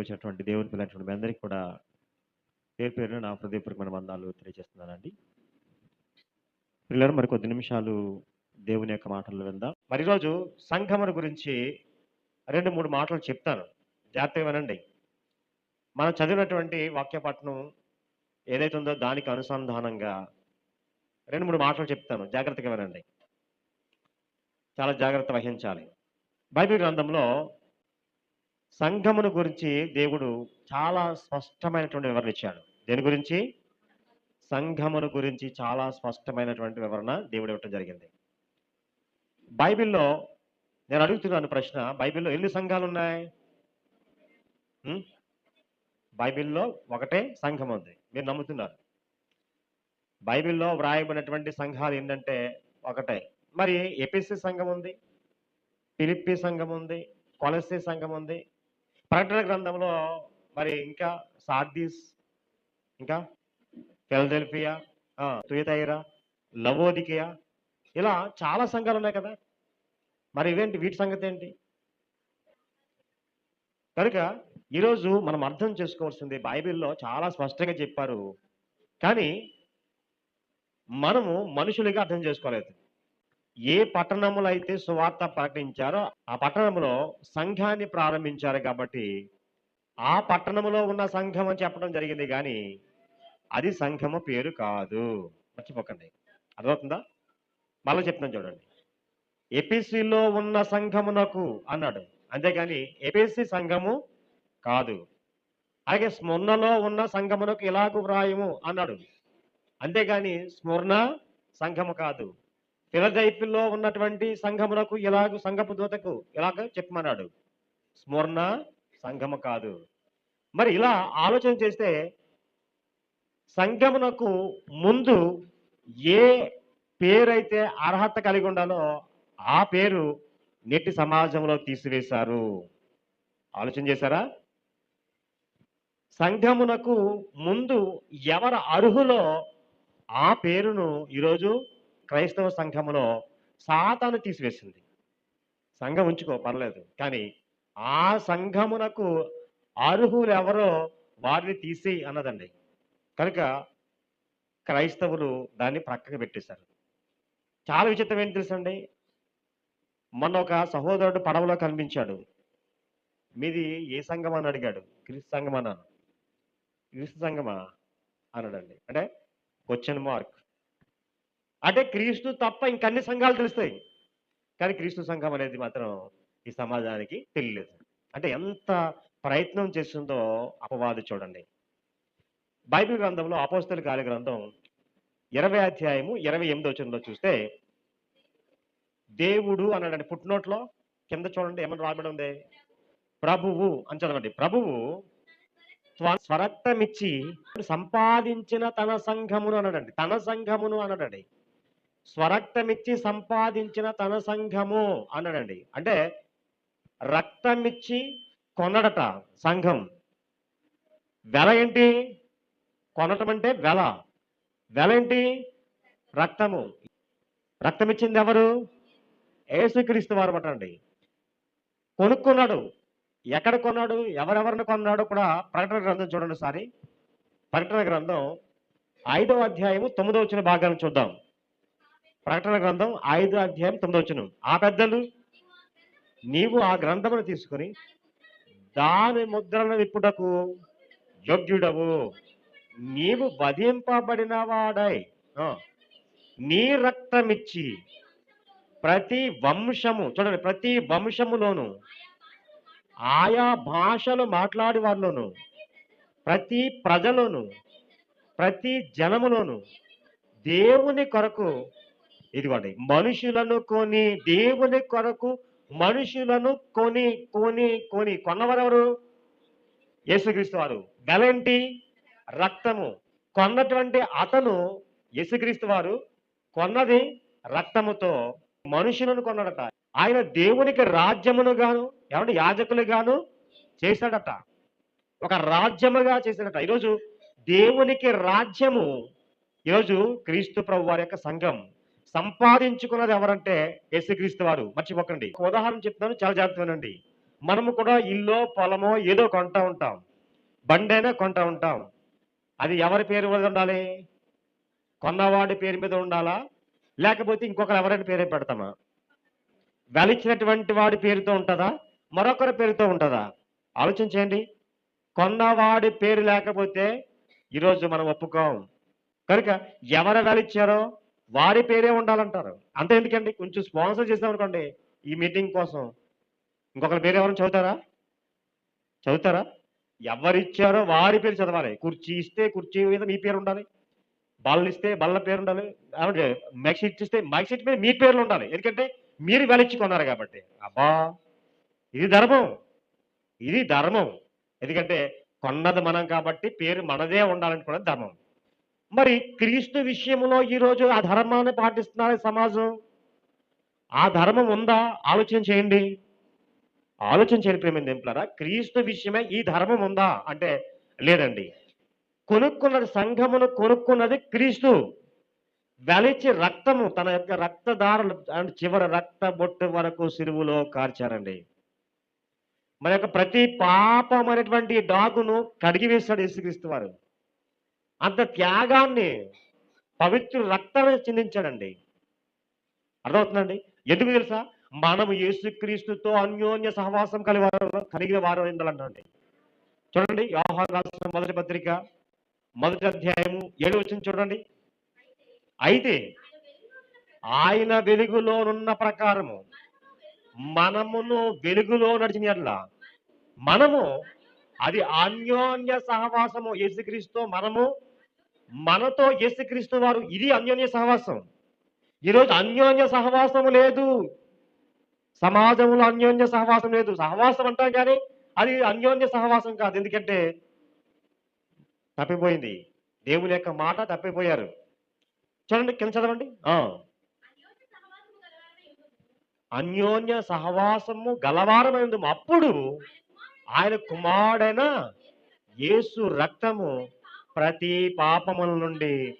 వచ్చినటువంటి దేవుని పిల్లటువంటి మీ అందరికీ కూడా పేరు పేరున నా హృదయపూర్వకమైన వందాలు తెలియజేస్తున్నానండి. పిల్లలు మరి కొద్ది నిమిషాలు దేవుని యొక్క మాటలు విందాం. మరి రోజు సంఘముల గురించి రెండు మూడు మాటలు చెప్తాను. జాగ్రత్తగా వినండి. మనం చదివినటువంటి వాక్యపట్నం ఏదైతే ఉందో దానికి అనుసంధానంగా రెండు మూడు మాటలు చెప్తాను. జాగ్రత్తగా వినండి. చాలా జాగ్రత్త వహించాలి. బైబిల్ గ్రంథంలో సంఘమును గురించి దేవుడు చాలా స్పష్టమైనటువంటి వివరణ ఇచ్చాడు. దేని గురించి? సంఘమును గురించి చాలా స్పష్టమైనటువంటి వివరణ దేవుడు ఇవ్వటం జరిగింది. బైబిల్లో నేను అడుగుతున్నాను ప్రశ్న బైబిల్లో ఎన్ని సంఘాలు ఉన్నాయి? బైబిల్లో ఒకటే సంఘం ఉంది. మీరు నమ్ముతున్నారు. బైబిల్లో వ్రాయబడినటువంటి సంఘాలు ఏంటంటే ఒకటే. మరి ఎపిసి సంఘం ఉంది పిలిప్పి సంఘం ఉంది కొలసి సంఘం ఉంది ప్రకటన గ్రంథంలో మరి ఇంకా సార్దీస్ ఇంకా ఫిలదెల్ఫియా తుయతైరా లవోదికియా ఇలా చాలా సంఘాలు ఉన్నాయి కదా. మరి ఇవేంటి? వీటి సంగతి ఏంటి? కనుక ఈరోజు మనం అర్థం చేసుకోవాల్సింది బైబిల్లో చాలా స్పష్టంగా చెప్పారు. కానీ మనము మనుషులుగా అర్థం చేసుకోలేదు. ఏ పట్టణములో అయితే సువార్త ప్రకటించారో ఆ పట్టణంలో సంఘాన్ని ప్రారంభించారు కాబట్టి ఆ పట్టణంలో ఉన్న సంఘం అని చెప్పడం జరిగింది కానీ అది సంఘము పేరు కాదు. మర్చిపోకండి. అర్థమవుతుందా? మళ్ళీ చెప్తున్నాను చూడండి. ఎపిసిలో ఉన్న సంఘమునకు అన్నాడు. అంతేగాని ఎపిసి సంఘము కాదు. అలాగే స్మరణలో ఉన్న సంఘమునకు ఇలాగు వ్రాయము అన్నాడు. అంతేగాని స్మరణ సంఘము కాదు. ఫిలదైఫీలో ఉన్నటువంటి సంఘమునకు ఇలాగ సంఘపు దూతకు ఇలాగ చెప్పమన్నాడు. స్మరణ సంఘము కాదు. మరి ఇలా ఆలోచన చేస్తే సంఘమునకు ముందు ఏ పేరైతే అర్హత కలిగి ఉండాలో ఆ పేరు నేటి సమాజంలో తీసివేశారు. ఆలోచన చేశారా? సంఘమునకు ముందు ఎవరు అర్హులో ఆ పేరును ఈరోజు క్రైస్తవ సంఘములో సాతాను తీసివేసింది. సంఘం ఉంచుకో పర్లేదు. కానీ ఆ సంఘమునకు అర్హులు ఎవరో వారిని తీసేయి అన్నదండి. కనుక క్రైస్తవులు దాన్ని ప్రక్కకు పెట్టేశారు. చాలా విచిత్రం ఏంటి తెలుసండి? మొన్న ఒక సహోదరుడు పడవలో కనిపించాడు. మీది ఏ సంఘం అని అడిగాడు. క్రీస్తు సంఘం క్రీస్తు సంఘమా? అన్నాడండి. అంటే క్వశ్చన్ మార్క్. అంటే క్రీస్తు తప్ప ఇంకన్ని సంఘాలు తెలుస్తాయి. కానీ క్రీస్తు సంఘం అనేది మాత్రం ఈ సమాజానికి తెలియలేదు. అంటే ఎంత ప్రయత్నం చేస్తుందో అపవాది చూడండి. బైబిల్ గ్రంథంలో అపోస్తల కార్య గ్రంథం ఇరవై అధ్యాయము ఇరవై ఎనిమిదో వచనంలో చూస్తే దేవుడు అన్నాడండి పుట్టినోట్లో కింద చూడండి ఏమని రాబడి ఉంది? ప్రభువు అని చదవండి. ప్రభువు స్వ- స్వరక్తమిచ్చి సంపాదించిన తన సంఘమును అన్నాడండి. తన సంఘమును అన్నాడండి. స్వరక్తమిచ్చి సంపాదించిన తన సంఘము అన్నాడండి. అంటే రక్తమిచ్చి కొనడట సంఘం. వెల ఏంటి? కొనటం అంటే వెల. వెల ఏంటి? రక్తము. రక్తం ఇచ్చింది ఎవరు? ఏసుక్రీస్తు వారు అండి కొనుక్కున్నాడు. ఎక్కడ కొన్నాడు? ఎవరెవరిని కొన్నాడు కూడా ప్రకటన గ్రంథం చూడండి సారి ప్రకటన గ్రంథం ఐదవ అధ్యాయము తొమ్మిదో వచ్చిన భాగాన్ని చూద్దాం. ప్రకటన గ్రంథం ఐదు అధ్యాయం తొమ్మిదో వచ్చిన ఆ పెద్దలు నీవు ఆ గ్రంథమును తీసుకొని దాని ముద్రను విప్పుటకు యోగ్యుడవు. నీవు వధింపబడిన వాడై నీ రక్తమిచ్చి ప్రతి వంశము చూడండి ప్రతి వంశములోను ఆయా భాషలు మాట్లాడే వారిలోను ప్రతి ప్రజలోను ప్రతి జనములోను దేవుని కొరకు ఇదిగోండి మనుషులను కొని దేవుని కొరకు మనుషులను కొని కొని కొని కొన్నవారెవరు? యేసుక్రీస్తు వారు. వెలంటి రక్తము. కొన్నటువంటి అతను యేసుక్రీస్తు వారు. కొన్నది రక్తముతో మనుషులను కొన్నాడట. ఆయన దేవునికి రాజ్యమును గాను ఏమంటే యాజకులు గాను చేశాడట. ఒక రాజ్యముగా చేశాడట. ఈరోజు దేవునికి రాజ్యము. ఈరోజు క్రీస్తు ప్రభు వారి యొక్క సంఘం. సంపాదించుకున్నది ఎవరంటే యేసుక్రీస్తు వారు. మర్చిపోకండి ఉదాహరణ చెప్తాను చాలా జాగ్రత్తగా మనము కూడా ఇల్లు పొలమో ఏదో కొంటా ఉంటాం. బండైనా కొంటా ఉంటాం. అది ఎవరి పేరు మీద ఉండాలి? కొన్నవాడి పేరు మీద ఉండాలా? లేకపోతే ఇంకొకరు ఎవరైనా పేరే పెడతామా? వెలిచ్చినటువంటి వాడి పేరుతో ఉంటుందా? మరొకరి పేరుతో ఉంటుందా? ఆలోచించండి కొన్నవాడి పేరు లేకపోతే ఈరోజు మనం ఒప్పుకోం. కనుక ఎవరు వెలిచ్చారో వారి పేరే ఉండాలంటారు. అంతే ఎందుకండి? కొంచెం స్పాన్సర్ చేసామనుకోండి ఈ మీటింగ్ కోసం. ఇంకొకరి పేరు ఎవరైనా చదువుతారా? చదువుతారా? ఎవరిచ్చారో వారి పేరు చదవాలి. కుర్చీ ఇస్తే కుర్చీ మీద మీ పేరు ఉండాలి. బళ్ళు ఇస్తే బల్ల పేరు ఉండాలి. అంటే మైక్ షీట్ ఇస్తే మైక్ షీట్ మీద మీ పేర్లు ఉండాలి. ఎందుకంటే మీరు వెలిచ్చుకున్నారు కాబట్టి. అబ్బా! ఇది ధర్మం. ఇది ధర్మం. ఎందుకంటే కొన్నది మనం కాబట్టి పేరు మనదే ఉండాలనుకున్నది ధర్మం. మరి క్రీస్తు విషయంలో ఈరోజు ఆ ధర్మాన్ని పాటిస్తున్నారు సమాజం? ఆ ధర్మం ఉందా? ఆలోచన చేయండి. ఆలోచన చేయండి ప్రేమ దింపులారా. క్రీస్తు విషయమే ఈ ధర్మం ఉందా? అంటే లేదండి. కొనుక్కున్నది సంఘమును కొనుక్కున్నది క్రీస్తు. వెలిచి రక్తము తన యొక్క రక్తదారులు అంటే చివరి రక్త బొట్టు వరకు సిరువులో కార్చారండి. మన యొక్క ప్రతి పాపం అనేటువంటి డాగును కడిగి వేశాడు యేసుక్రీస్తు వారు. అంత త్యాగాన్ని పవిత్ర రక్తాన్ని చిందించాడండి. అర్థమవుతుందండి? ఎందుకు తెలుసా? మనము యేసుక్రీస్తుతో అన్యోన్య సహవాసం కలిగి కలిగిన వారు ఉండాలంటండి చూడండి వ్యవహారం రాసిన మొదటి పత్రిక మొదటి అధ్యాయము ఏడు వచ్చిన చూడండి. అయితే ఆయన వెలుగులోనున్న ప్రకారము మనమును వెలుగులో నడిచిన ఎట్లా మనము అది అన్యోన్య సహవాసము యేసుక్రీస్తు మనము మనతో యేసుక్రీస్తు వారు ఇది అన్యోన్య సహవాసం. ఈరోజు అన్యోన్య సహవాసం లేదు. సమాజంలో అన్యోన్య సహవాసం లేదు. సహవాసం అంటాం కానీ అది అన్యోన్య సహవాసం కాదు. ఎందుకంటే తప్పిపోయింది. దేవుని యొక్క మాట తప్పిపోయారు. చూడండి కింద చదవండి. అన్యోన్య సహవాసము గలవారమైంది. అప్పుడు ఆయన కుమారుడైన యేసు రక్తము ప్రతి పాపముల నుండి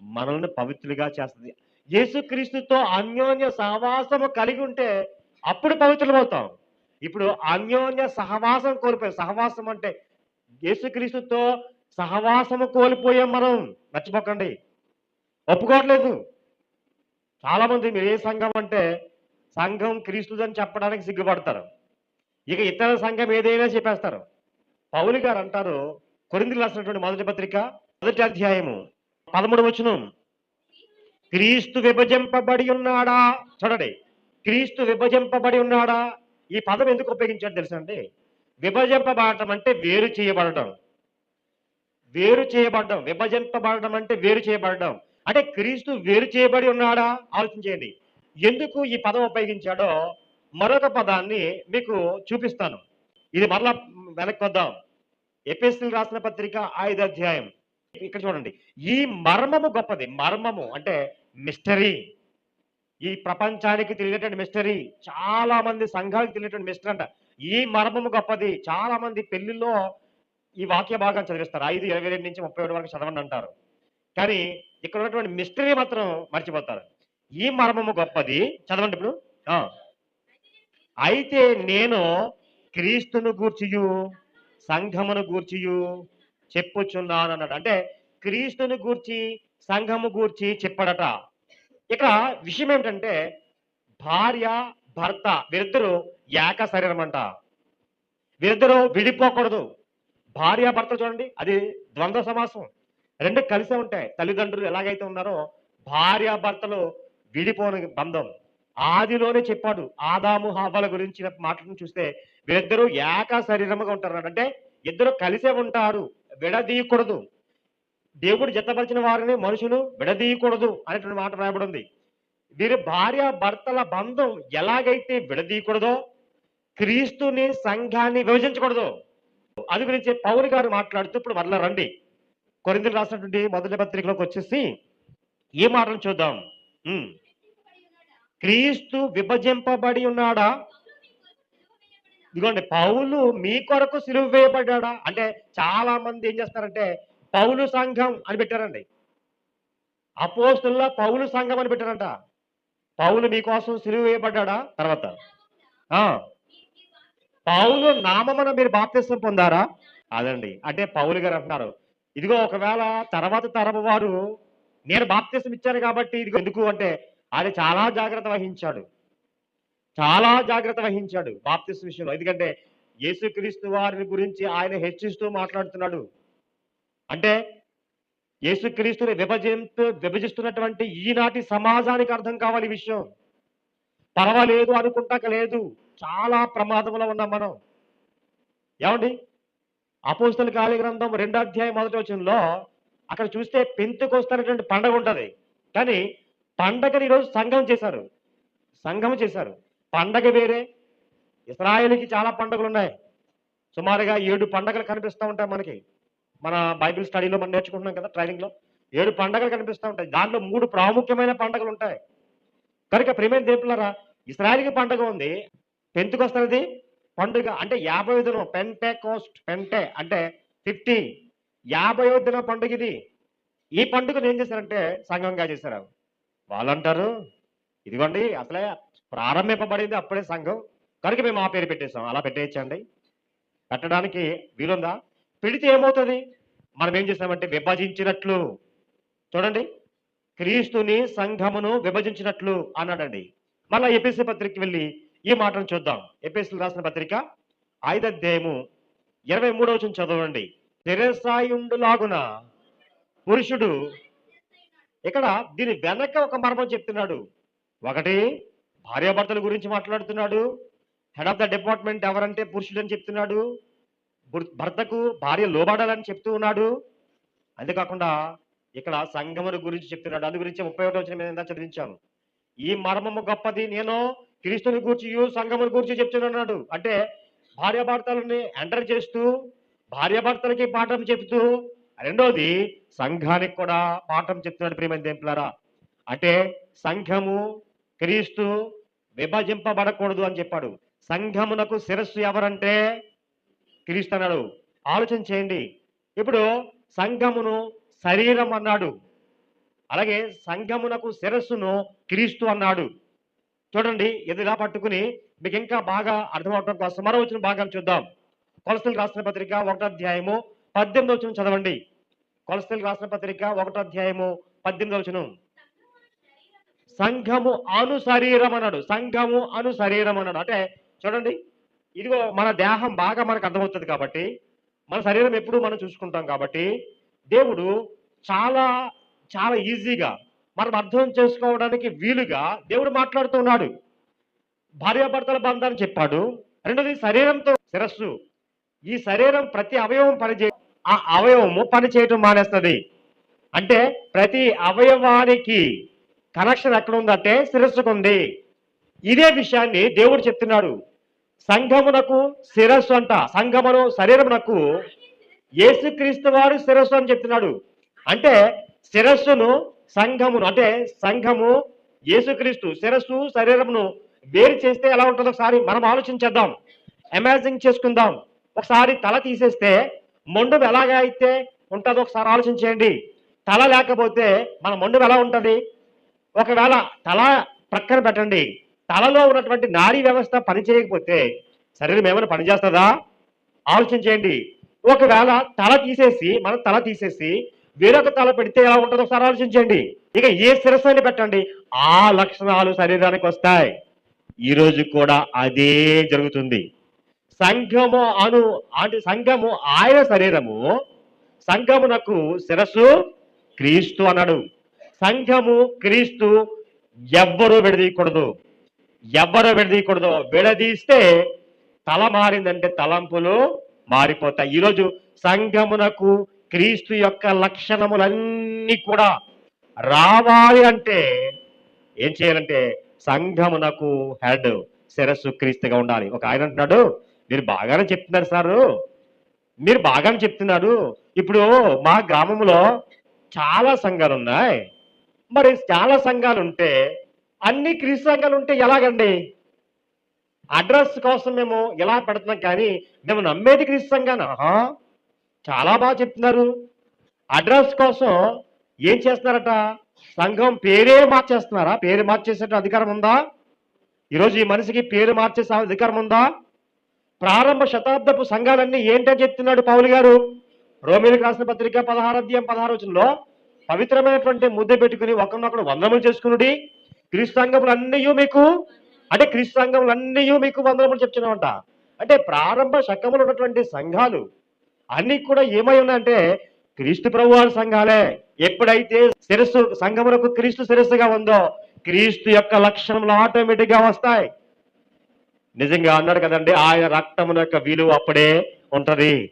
మనల్ని పవిత్రులుగా చేస్తుంది. యేసుక్రీస్తుతో అన్యోన్య సహవాసము కలిగి ఉంటే అప్పుడు పవిత్రులమవుతాం. ఇప్పుడు అన్యోన్య సహవాసం కోల్పోయాం. సహవాసం అంటే యేసుక్రీస్తుతో సహవాసము కోల్పోయాం మనం. మర్చిపోకండి. ఒప్పుకోవట్లేదు. చాలా మంది మీరు ఏ సంఘం అంటే సంఘం క్రీస్తుదని చెప్పడానికి సిగ్గుపడతారు. ఇక ఇతర సంఘం ఏదైనా చెప్పేస్తారు. పౌలు గారు అంటారు కొరిందులు రాసినటువంటి మొదటి పత్రిక మొదటి అధ్యాయము పదమూడు వచనం. క్రీస్తు విభజింపబడి ఉన్నాడా? చూడండి. క్రీస్తు విభజింపబడి ఉన్నాడా? ఈ పదం ఎందుకు ఉపయోగించాడు తెలుసండి విభజింపబడటం అంటే వేరు చేయబడటం వేరు చేయబడడం. విభజింపబడడం అంటే వేరు చేయబడడం. అంటే క్రీస్తు వేరు చేయబడి ఉన్నాడా? ఆలోచించేయండి ఎందుకు ఈ పదం ఉపయోగించాడో మరొక పదాన్ని మీకు చూపిస్తాను. ఇది మరలా వెనక్కి వద్దాం. ఎపిఎస్సీలు రాసిన పత్రిక ఐదు అధ్యాయం. ఇక్కడ చూడండి. ఈ మర్మము గొప్పది. మర్మము అంటే మిస్టరీ ఈ ప్రపంచానికి తెలియనటువంటి మిస్టరీ చాలా మంది సంఘాలకు తెలియనటువంటి మిస్టరీ అంట. ఈ మర్మము గొప్పది. చాలా మంది పెళ్ళిలో ఈ వాక్య భాగం చదివిస్తారు. ఐదు ఇరవై రెండు నుంచి ముప్పై ఏడు వరకు చదవండి అంటారు. కానీ ఇక్కడ ఉన్నటువంటి మిస్టరీ మాత్రం మర్చిపోతారు. ఈ మర్మము గొప్పది. చదవండి ఇప్పుడు. అయితే నేను క్రీస్తును గూర్చియు. సంఘమును గూర్చియు చెప్పుచున్నాను అన్నాడు అంటే క్రీస్తుని గూర్చి సంఘము గూర్చి చెప్పడట. ఇక్కడ విషయం ఏమిటంటే భార్య భర్త వీరిద్దరూ ఏక శరీరం అంట. వీరిద్దరూ విడిపోకూడదు. భార్య భర్త చూడండి అది ద్వంద్వ సమాసం. రెండు కలిసే ఉంటాయి. తల్లిదండ్రులు ఎలాగైతే ఉన్నారో భార్య భర్తలు విడిపోని బంధం. ఆదిలోనే చెప్పాడు. ఆదాము హావాల గురించిన మాటను చూస్తే వీరిద్దరూ ఏక శరీరముగా ఉంటారు. అంటే ఇద్దరు కలిసే ఉంటారు. విడదీయకూడదు. దేవుడు జతపరిచిన వారిని మనుషులు విడదీయకూడదు అనేటువంటి మాట రాయబడింది. వీరి భార్య భర్తల బంధం ఎలాగైతే విడదీయకూడదో క్రీస్తుని సంఘాన్ని విభజించకూడదు. అది గురించి పౌరు గారు మాట్లాడుతూ ఇప్పుడు మరలా రండి. కొరిందులు రాసినటువంటి మొదటి పత్రికలోకి వచ్చేసి ఈ మాటలు చూద్దాం. క్రీస్తు విభజింపబడి ఉన్నాడా? ఇదిగోండి పౌలు మీ కొరకు సిలువ వేయబడ్డాడా? అంటే చాలా మంది ఏం చేస్తారంటే పౌలు సంఘం అని పెట్టారండి. అపోస్తుల్లో పౌలు సంఘం అని పెట్టారంట. పౌలు మీకోసం సిలువ వేయబడ్డాడా? తర్వాత. ఆ. పౌలు నామమున మీరు బాప్తిసం పొందారా? అదండి. అంటే పౌలు గారు అంటున్నారు ఇదిగో ఒకవేళ తర్వాత తరపు వారు నేను బాప్తిసం ఇచ్చాను కాబట్టి ఇదిగో ఎందుకు అంటే ఆయన చాలా జాగ్రత్త వహించాడు. చాలా జాగ్రత్త వహించాడు బాప్తిస్ విషయంలో. ఎందుకంటే యేసుక్రీస్తు వారిని గురించి ఆయన హెచ్చిస్తూ మాట్లాడుతున్నాడు. అంటే యేసుక్రీస్తుని విభజిస్తూ విభజిస్తున్నటువంటి ఈనాటి సమాజానికి అర్థం కావాలి విషయం. పర్వాలేదు అనుకుంటాక లేదు. చాలా ప్రమాదంలో ఉన్నాం మనం. ఏమండి? అపోస్తల కాళీ గ్రంథం రెండో అధ్యాయం మొదటి వచనంలో అక్కడ చూస్తే పెంతుకొస్తున్నటువంటి పండగ ఉంటుంది. కానీ పండగని ఈరోజు సంఘం చేశారు. సంఘం చేశారు. పండగ వేరే. ఇస్రాయేల్కి చాలా పండుగలు ఉన్నాయి సుమారుగా ఏడు పండగలు కనిపిస్తూ ఉంటాయి మనకి. మన బైబిల్ స్టడీలో మనం నేర్చుకుంటున్నాం కదా ట్రైనింగ్లో. ఏడు పండగలు కనిపిస్తూ ఉంటాయి. దాంట్లో మూడు ప్రాముఖ్యమైన పండగలు ఉంటాయి. కనుక ప్రేమైన దేవులారా ఇస్రాయల్కి పండుగ ఉంది. పెంతుకొస్తున్నది పండుగ అంటే యాభై దినం పెంటే కోస్ట్ పెంటే అంటే ఫిఫ్టీ యాభై దిన పండుగ ఇది. ఈ పండుగను ఏం చేశారంటే సంఘంగా చేశారు. వాళ్ళు అంటారు ఇదిగోండి అసలే ప్రారంభింపబడింది అప్పుడే సంఘం. కనుక మేము ఆ పేరు పెట్టేసాం అలా పెట్టేయచ్చండి. పెట్టడానికి వీలుందా? పెడితే ఏమవుతుంది? మనం ఏం చేసామంటే విభజించినట్లు. చూడండి క్రీస్తుని సంఘమును విభజించినట్లు అన్నాడండి. మళ్ళీ ఎపిసి పత్రిక వెళ్ళి ఈ మాటను చూద్దాం. ఎపిసి రాసిన పత్రిక ఐదధ్యాయము ఇరవై మూడవ చదవండి. తెరసాయుండులాగున పురుషుడు ఇక్కడ దీని వెనక ఒక మర్మం చెప్తున్నాడు. ఒకటి భార్యాభర్తల గురించి మాట్లాడుతున్నాడు. హెడ్ ఆఫ్ ద డిపార్ట్మెంట్ ఎవరంటే పురుషుడు అని చెప్తున్నాడు. భర్తకు భార్య లోబడాలని చెప్తూ ఉన్నాడు. అంతేకాకుండా ఇక్కడ సంగముల గురించి చెప్తున్నాడు. అందు గురించి ముప్పై ఒకటి వచ్చిన మీద చదివించాను. ఈ మర్మము గొప్పది. నేను క్రీస్తుని గురించి సంగముని గురించి చెప్తున్నాడు అంటే భార్యాభర్తలని ఎంటర్ చేస్తూ భార్యాభర్తలకి పాఠం చెప్తూ రెండవది సంఘానికి కూడా పాఠం చెప్తున్నాడు ప్రియమైన దేంపులారా అంటే సంఘము క్రీస్తు విభజింపబడకూడదు అని చెప్పాడు. సంఘమునకు శిరస్సు ఎవరంటే క్రీస్తు అన్నాడు. ఆలోచన చేయండి. ఇప్పుడు సంఘమును శరీరం అన్నాడు. అలాగే సంఘమునకు శిరస్సును క్రీస్తు అన్నాడు. చూడండి ఇది పట్టుకుని మీకు ఇంకా బాగా అర్థమవటం కోసం మరో వచ్చిన భాగం చూద్దాం. కొలసలు రాసిన పత్రిక ఒకటో అధ్యాయము పద్దెనిమిది వచ్చిన చదవండి. కొలసలు రాసిన పత్రిక ఒకటో అధ్యాయము పద్దెనిమిది వచనం. సంఘము అను శరీరం అన్నాడు. సంఘము అను శరీరం అన్నాడు. అంటే చూడండి ఇదిగో మన దేహం బాగా మనకు అర్థమవుతుంది కాబట్టి మన శరీరం ఎప్పుడు మనం చూసుకుంటాం కాబట్టి దేవుడు చాలా చాలా ఈజీగా మనం అర్థం చేసుకోవడానికి వీలుగా దేవుడు మాట్లాడుతున్నాడు భార్యాభర్తల బంధాన్ని చెప్పాడు. రెండోది శరీరంతో శిరస్సు. ఈ శరీరం ప్రతి అవయవం పనిచే ఆ అవయవము పని చేయటం మానేస్తుంది. అంటే ప్రతి అవయవానికి కనెక్షన్ ఎక్కడ ఉందంటే శిరస్సుకు ఉంది ఇదే విషయాన్ని దేవుడు చెప్తున్నాడు. సంఘమునకు శిరస్సు అంట. సంఘమును శరీరమునకు యేసుక్రీస్తు వారు శిరస్సు అని చెప్తున్నాడు. అంటే శిరస్సును సంఘమును అంటే సంఘము యేసుక్రీస్తు శిరస్సు శరీరమును వేరు చేస్తే ఎలా ఉంటుందో ఒకసారి మనం ఆలోచించేద్దాం. అమేజింగ్ చేసుకుందాం. ఒకసారి తల తీసేస్తే మొండం ఎలాగా అయితే ఉంటుందో ఒకసారి ఆలోచించేయండి. తల లేకపోతే మన మొండం ఎలా ఉంటుంది? ఒకవేళ తల ప్రక్కన పెట్టండి. తలలో ఉన్నటువంటి నాడీ వ్యవస్థ పనిచేయకపోతే శరీరం ఏమైనా పనిచేస్తుందా ఆలోచించేయండి. ఒకవేళ తల తీసేసి మనం తల తీసేసి వేరొక తల పెడితే ఎలా ఉంటుందో ఒకసారి ఆలోచించండి ఇక ఏ శిరస్సుని పెట్టండి. ఆ లక్షణాలు శరీరానికి వస్తాయి. ఈ కూడా అదే జరుగుతుంది. సంఘము అను అంటే సంఘము ఆయన శరీరము సంఘమునకు శిరస్సు క్రీస్తు అన్నాడు. సంఘము క్రీస్తు ఎవ్వరూ విడదీయకూడదు. ఎవ్వరూ విడదీయకూడదు. విడదీస్తే తల మారిందంటే తలంపులు మారిపోతాయి. ఈరోజు సంఘమునకు క్రీస్తు యొక్క లక్షణములన్నీ కూడా రావాలి అంటే ఏం చేయాలంటే సంఘమునకు హెడ్ శిరస్సు క్రీస్తుగా ఉండాలి. ఒక ఆయన అంటున్నాడు మీరు బాగానే చెప్తున్నారు సారు. మీరు బాగానే చెప్తున్నారు. ఇప్పుడు మా గ్రామంలో చాలా సంఘాలు ఉన్నాయి. మరి చాలా సంఘాలు ఉంటే అన్ని క్రీస్తు సంఘాలు ఉంటే ఎలాగండి? అడ్రస్ కోసం మేము ఎలా పెడుతున్నాం కానీ మేము నమ్మేది క్రీస్తు సంఘాన్ని ఆహా, చాలా బాగా చెప్తున్నారు. అడ్రస్ కోసం ఏం చేస్తున్నారట? సంఘం పేరే మార్చేస్తున్నారా? పేరు మార్చేసే అధికారం ఉందా? ఈరోజు ఈ మనిషికి పేరు మార్చేసే అధికారం ఉందా? ప్రారంభ శతాబ్దపు సంఘాలన్నీ ఏంటని చెప్తున్నాడు పౌలు గారు? రోమిలకు రాసిన పత్రిక పదహారు అధ్యాయం పదహారు వచనంలో పవిత్రమైనటువంటి ముద్ద పెట్టుకుని ఒకరినొకరు వందనములు చేసుకునుడి. క్రీస్తు సంఘములన్నీ మీకు అంటే క్రీస్తు సంఘములన్నీ మీకు వందనములు చెప్తున్నామంట అంటే ప్రారంభ శకములు ఉన్నటువంటి సంఘాలు అన్ని కూడా ఏమై ఉన్నాయంటే క్రీస్తు ప్రభువారి సంఘాలే. ఎప్పుడైతే శిరస్సు సంఘములకు క్రీస్తు శిరస్సుగా ఉందో క్రీస్తు యొక్క లక్షణములు ఆటోమేటిక్గా వస్తాయి. నిజంగా అన్నాడు కదండి ఆయన రక్తమున యొక్క విలువ అప్పుడే ఉంటది.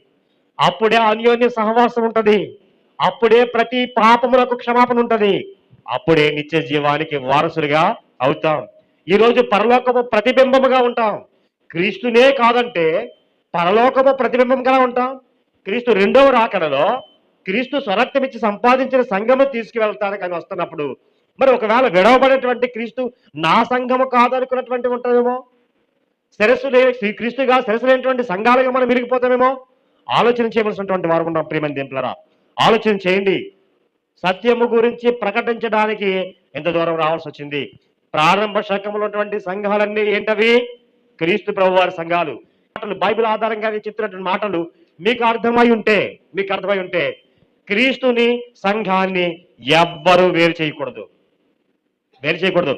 అప్పుడే అన్యోన్య సహవాసం ఉంటది. అప్పుడే ప్రతి పాపములకు క్షమాపణ ఉంటది. అప్పుడే నిత్య జీవానికి వారసులుగా అవుతాం. ఈరోజు పరలోకపు పరలోకము ప్రతిబింబముగా ఉంటాం. క్రీస్తునే కాదంటే పరలోకము ప్రతిబింబంగా ఉంటాం. క్రీస్తు రెండవ రాకడలో క్రీస్తు స్వరక్తం ఇచ్చి సంపాదించిన సంఘము తీసుకువెళ్తారు కానీ వస్తున్నప్పుడు మరి ఒకవేళ విడవబడేటువంటి క్రీస్తు నా సంఘము కాదనుకున్నటువంటి ఉంటుందేమో? శిరస్సు శ్రీక్రీస్తుగా శ్రీ క్రీస్తుగా శిరస్సు లేనటువంటి సంఘాలుగా మనం విరిగిపోతామేమో? ఆలోచన చేయవలసినటువంటి వారు ఉన్నాం ప్రియమైన దింపులరా ఆలోచన చేయండి. సత్యము గురించి ప్రకటించడానికి ఎంత దూరం రావాల్సి వచ్చింది? ప్రారంభ శకంలో ఉన్నటువంటి సంఘాలన్నీ ఏంటవి? క్రీస్తు ప్రభు వారి సంఘాలు. మాటలు బైబిల్ ఆధారంగా చెప్తున్నటువంటి మాటలు మీకు అర్థమై ఉంటే మీకు అర్థమై ఉంటే క్రీస్తుని సంఘాన్ని ఎవ్వరూ వేరు చేయకూడదు. వేరు చేయకూడదు.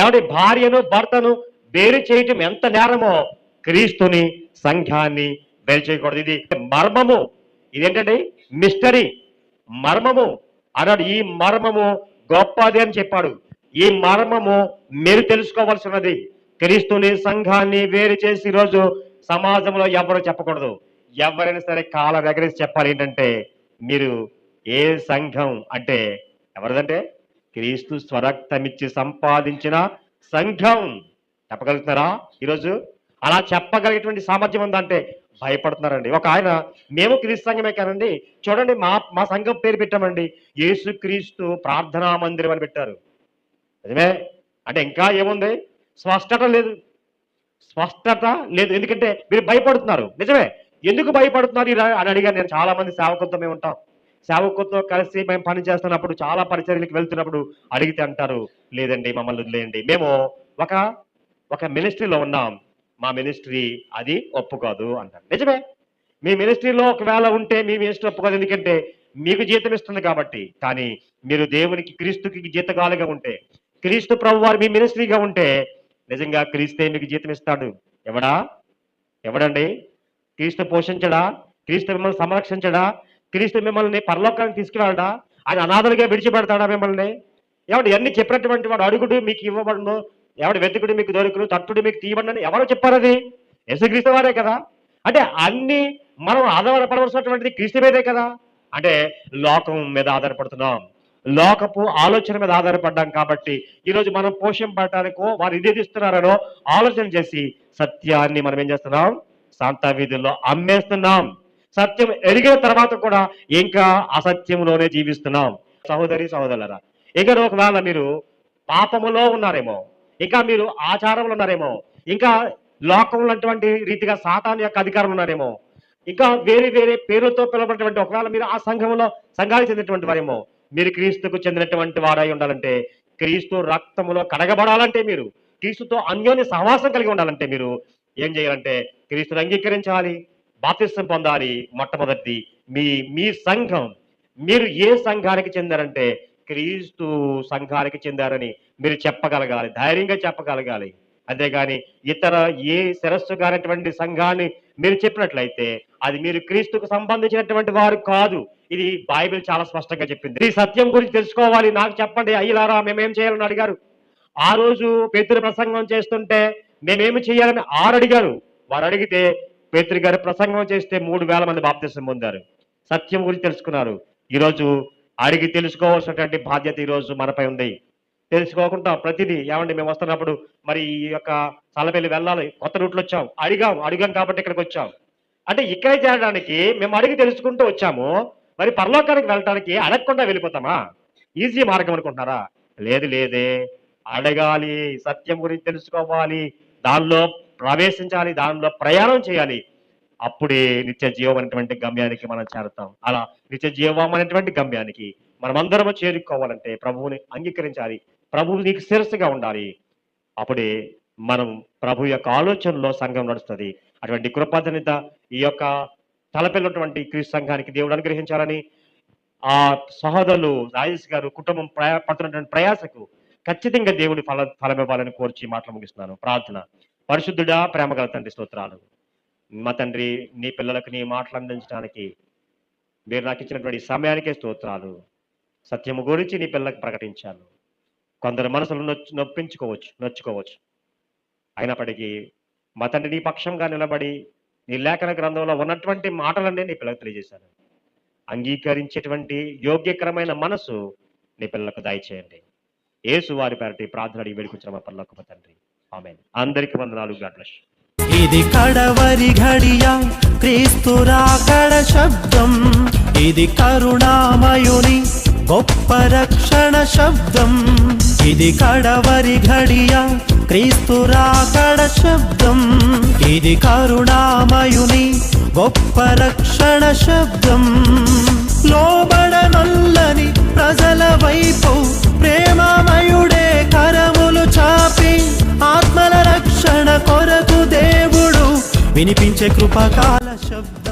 ఏమంటే భార్యను భర్తను వేరు చేయటం ఎంత నేరమో క్రీస్తుని సంఘాన్ని వేరు చేయకూడదు ఇది మర్మము. ఇదేంటండి? మిస్టరీ. మర్మము. అన్నాడు ఈ మర్మము గొప్పది అని చెప్పాడు. ఈ మర్మము మీరు తెలుసుకోవాల్సినది. క్రీస్తుని సంఘాన్ని వేరు చేసి రోజు సమాజంలో ఎవరు చెప్పకూడదు. ఎవరైనా సరే కాల దగ్గరేసి చెప్పాలి. ఏంటంటే మీరు ఏ సంఘం అంటే ఎవరిదంటే? క్రీస్తు స్వరక్తమిచ్చి సంపాదించిన సంఘం. చెప్పగలుగుతున్నారా? ఈరోజు అలా చెప్పగలిగేటువంటి సామర్థ్యం ఉందంటే భయపడుతున్నారండి. ఒక ఆయన మేము క్రీస్తు సంఘమే కానండి చూడండి మా మా సంఘం పేరు పెట్టామండి. యేసుక్రీస్తు ప్రార్థనా మందిరం అని పెట్టారు. నిజమే? అంటే ఇంకా ఏముంది? స్పష్టత లేదు. స్పష్టత లేదు. ఎందుకంటే మీరు భయపడుతున్నారు. నిజమే? ఎందుకు భయపడుతున్నారు? అని అడిగాను నేను. చాలా మంది సేవకులతో మేము ఉంటాం. సేవకులతో కలిసి మేము పని చేస్తున్నప్పుడు చాలా పరిచర్యలకు వెళ్తున్నప్పుడు అడిగితే అంటారు లేదండి మమ్మల్ని వదిలేయండి. మేము ఒక ఒక మినిస్ట్రీలో ఉన్నాం. మా మినిస్ట్రీ అది ఒప్పుకోదు అంటారు. నిజమే. మీ మినిస్ట్రీలో ఒకవేళ ఉంటే మీ మినిస్ట్రీ ఒప్పుకోదు. ఎందుకంటే మీకు జీతం ఇస్తుంది కాబట్టి. కానీ మీరు దేవునికి క్రీస్తుకి జీతగాలుగా ఉంటే క్రీస్తు ప్రభు వారు మీ మినిస్ట్రీగా ఉంటే నిజంగా క్రీస్తే మీకు జీతం ఇస్తాడు. ఎవడా? ఎవడండి? క్రీస్తు పోషించడా? క్రీస్తు మిమ్మల్ని సంరక్షించడా? క్రీస్తు మిమ్మల్ని పరలోకానికి తీసుకువెళ్ళడా? ఆయన అనాథలుగా విడిచిపెడతాడా మిమ్మల్ని? ఎవడు ఎన్ని చెప్పినటువంటి వాడు అడుగుడు మీకు ఇవ్వబడును? ఎవడు వెతుకుడు మీకు దొరుకును తట్టుడు మీకు తీయబడినని ఎవరు చెప్పారు అది? యశుక్రీస్తు వారే కదా. అంటే అన్ని మనం ఆధారపడవలసినటువంటిది క్రీస్తు మీదే కదా. అంటే లోకం మీద ఆధారపడుతున్నాం. లోకపు ఆలోచన మీద ఆధారపడ్డాం కాబట్టి ఈరోజు మనం పోషింపడటానికో వారు ఇది ఇస్తున్నారనో ఆలోచన చేసి సత్యాన్ని మనం ఏం చేస్తున్నాం? శాంత వీధుల్లో అమ్మేస్తున్నాం. సత్యం ఎరిగిన తర్వాత కూడా ఇంకా అసత్యంలోనే జీవిస్తున్నాం. సహోదరి సహోదరులరా ఇక ఒకవేళ మీరు పాపములో ఉన్నారేమో ఇంకా మీరు ఆచారంలో ఉన్నారేమో ఇంకా లోకంలో అటువంటి రీతిగా సాతాను యొక్క అధికారం ఉన్నారేమో ఇంకా వేరే వేరే పేర్లతో పిలవబడినటువంటి ఒకవేళ మీరు ఆ సంఘంలో సంఘానికి చెందినటువంటి వారేమో మీరు క్రీస్తుకు చెందినటువంటి వారై ఉండాలంటే క్రీస్తు రక్తములో కడగబడాలంటే మీరు క్రీస్తుతో అన్యోన్య సహవాసం కలిగి ఉండాలంటే మీరు ఏం చేయాలంటే క్రీస్తుని అంగీకరించాలి బాప్తిస్తం పొందాలి మొట్టమొదటి మీ మీ సంఘం. మీరు ఏ సంఘానికి చెందారంటే క్రీస్తు సంఘానికి చెందారని మీరు చెప్పగలగాలి ధైర్యంగా చెప్పగలగాలి. అంతేగాని ఇతర ఏ శిరస్సు కానటువంటి సంఘాన్ని మీరు చెప్పినట్లయితే అది మీరు క్రీస్తుకు సంబంధించినటువంటి వారు కాదు. ఇది బైబిల్ చాలా స్పష్టంగా చెప్పింది. ఈ సత్యం గురించి తెలుసుకోవాలి. నాకు చెప్పండి అయ్యలారా మేమేం చేయాలని అడిగారు? ఆ రోజు పేతురు ప్రసంగం చేస్తుంటే మేమేమి చేయాలని ఆరు అడిగారు. వారు అడిగితే పేతురు గారు ప్రసంగం చేస్తే మూడు వేల మంది బాప్తిసం పొందారు. సత్యం గురించి తెలుసుకున్నారు. ఈరోజు అడిగి తెలుసుకోవాల్సినటువంటి బాధ్యత ఈరోజు మనపై ఉంది. తెలుసుకోకుండా ప్రతిదీ ఏమండి మేము వస్తున్నప్పుడు మరి ఈ యొక్క చల్లపల్లి వెళ్ళాలి కొత్త రూట్లో వచ్చాం అడిగాం అడిగాం కాబట్టి ఇక్కడికి వచ్చాం. అంటే ఇక్కడ చేరడానికి మేము అడిగి తెలుసుకుంటూ వచ్చాము. మరి పరలోకానికి వెళ్ళటానికి అడగకుండా వెళ్ళిపోతామా? ఈజీ మార్గం అనుకుంటున్నారా? లేదు లేదే. అడగాలి సత్యం గురించి తెలుసుకోవాలి దానిలో ప్రవేశించాలి దానిలో ప్రయాణం చేయాలి. అప్పుడే నిత్య జీవం అనేటువంటి గమ్యానికి మనం చేరుతాం. అలా నిత్య జీవం అనేటువంటి గమ్యానికి మనమందరము చేరుకోవాలంటే ప్రభువుని అంగీకరించాలి. ప్రభువు నీకు శిరస్సుగా ఉండాలి. అప్పుడే మనం ప్రభు యొక్క ఆలోచనలో సంఘం నడుస్తుంది. అటువంటి కృపాధనిత ఈ యొక్క తలపిల్లటువంటి క్రీస్తు సంఘానికి దేవుడు అనుగ్రహించాలని ఆ సహోదరులు రాజేష్ గారు కుటుంబం ప్రయా పడుతున్నటువంటి ప్రయాసకు ఖచ్చితంగా దేవుడి ఫల ఫలమివ్వాలని కోర్చి మాటలు ముగిస్తున్నాను. ప్రార్థన. పరిశుద్ధుడా ప్రేమగల తండ్రి స్తోత్రాలు. మా తండ్రి నీ పిల్లలకు నీ మాటలు అందించడానికి మీరు నాకు ఇచ్చినటువంటి సమయానికే స్తోత్రాలు. సత్యము గురించి నీ పిల్లలకు ప్రకటించాను. కొందరు మనసులు నొచ్చు నొప్పించుకోవచ్చు నొచ్చుకోవచ్చు. అయినప్పటికీ మా తండ్రి నీ పక్షంగా నిలబడి నీ లేఖన గ్రంథంలో ఉన్నటువంటి మాటలన్నీ నీ పిల్లలకు తెలియజేశాను. అంగీకరించేటువంటి యోగ్యకరమైన మనసు నీ పిల్లలకు దయచేయండి. ఏసు వారి పేరటి ప్రార్థన అడిగి వేడుకొచ్చిన మా పనులకు తండ్రి. ఆమె అందరికీ వందనాలు. గాడ్ బ్లెస్ ఇది కడవరి ఘడియ క్రీస్తురాకడ శబ్దం. ఇది కరుణామయుని గొప్ప రక్షణ శబ్దం. ఇది కడవరి ఘడియ క్రీస్తురాకడ శబ్దం. ఇది కరుణామయుని గొప్ప రక్షణ శబ్దం. లోబడనొల్లని ప్రజల వైపు ప్రేమమయుడే కరములు చాపి ఆత్మల రక్షణ కొరకు దేవు వినిపించే కృపకాల శబ్దం